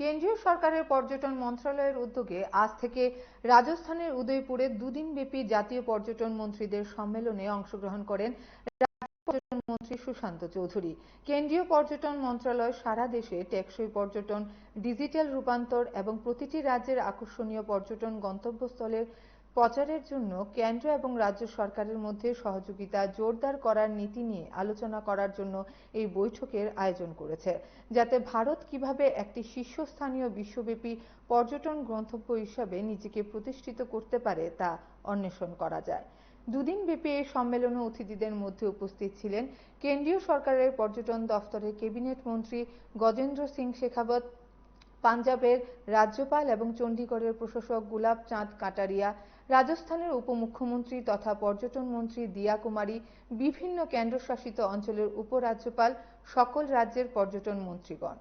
কেন্দ্রীয় সরকারের পর্যটন মন্ত্রণালয়ের উদ্যোগে আজ থেকে রাজস্থানের উদয়পুরে দুদিন ব্যাপী জাতীয় পর্যটন মন্ত্রীদের সম্মেলনে অংশগ্রহণ করেন পর্যটন মন্ত্রী সুশান্ত চৌধুরী। কেন্দ্রীয় পর্যটন মন্ত্রণালয় সারা দেশে টেকসই পর্যটন, ডিজিটাল রূপান্তর এবং প্রতিটি রাজ্যের আকর্ষণীয় পর্যটন গন্তব্যস্থলের প্রচারের জন্য কেন্দ্র এবং রাজ্য সরকারের মধ্যে সহযোগিতা জোরদার করার নীতি নিয়ে আলোচনা করার জন্য এই বৈঠকের আয়োজন করেছে। যাতে ভারত কীভাবে একটি শীর্ষস্থানীয় বিশ্বব্যাপী পর্যটন গন্তব্য হিসাবে নিজেকে প্রতিষ্ঠিত করতে পারে তা অন্বেষণ করা যায়। দুদিন ব্যাপী এই সম্মেলনে অতিথিদের মধ্যে উপস্থিত ছিলেন কেন্দ্রীয় সরকারের পর্যটন দফতরের ক্যাবিনেট মন্ত্রী গজেন্দ্র সিং শেখাবত পাঞ্জাবের রাজ্যপাল এবং চণ্ডীগড়ের প্রশাসক গুলাব চাঁদ কাটারিয়া রাজস্থানের উপমুখ্যমন্ত্রী তথা পর্যটন মন্ত্রী দিয়া কুমারী বিভিন্ন কেন্দ্রশাসিত অঞ্চলের উপরাজ্যপাল সকল রাজ্যের পর্যটন মন্ত্রীগণ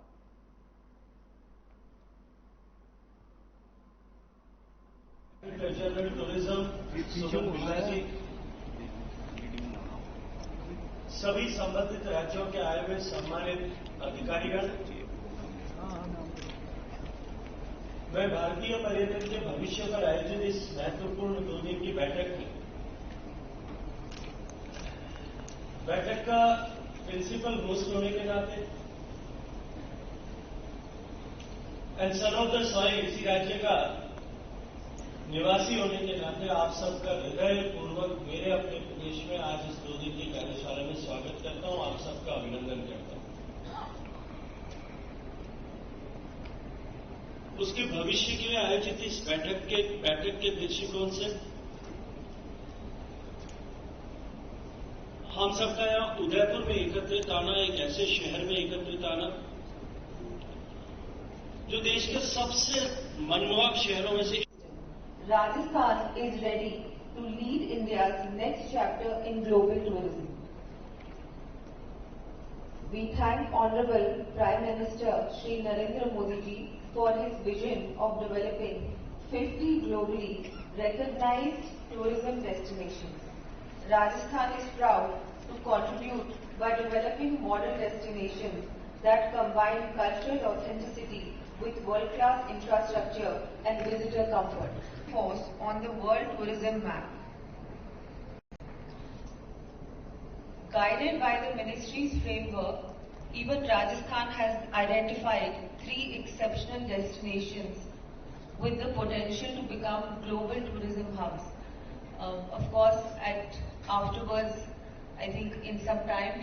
सभी संबंधित राज्यों के आए हुए सम्मानित अधिकारीगण मैं भारतीय पर्यटन के भविष्य पर आयोजित इस महत्वपूर्ण दो दिन की बैठक में बैठक का प्रिंसिपल होस्ट होने के नाते and son of the soil इसी राज्य का निवासी होने के नाते आप सबका हृदय पूर्वक मेरे अपने प्रदेश में आज इस दो दिन की कार्यशाला में स्वागत करता हूँ आप सबका अभिनंदन करता हूँ उसके भविष्य के लिए आयोजित इस बैठक के बैठक के दृष्टिकोण से हम सबका यहाँ उदयपुर में एकत्रित आना, एक ऐसे शहर में एकत्रित आना, जो देश के सबसे मनमोहक शहरों में से Rajasthan is ready to lead India next chapter in global tourism. We thank Honorable Prime Minister Shri Narendra Modi ji for his vision of developing 50 globally recognized tourism destinations. Rajasthan is proud to contribute by developing model destinations that combine cultural authenticity with world-class infrastructure and visitor comfort. Force on the world tourism map. Guided by the ministry's framework, even Rajasthan has identified three exceptional destinations with the potential to become global tourism hubs. Um, of course, at afterwards, I think in some time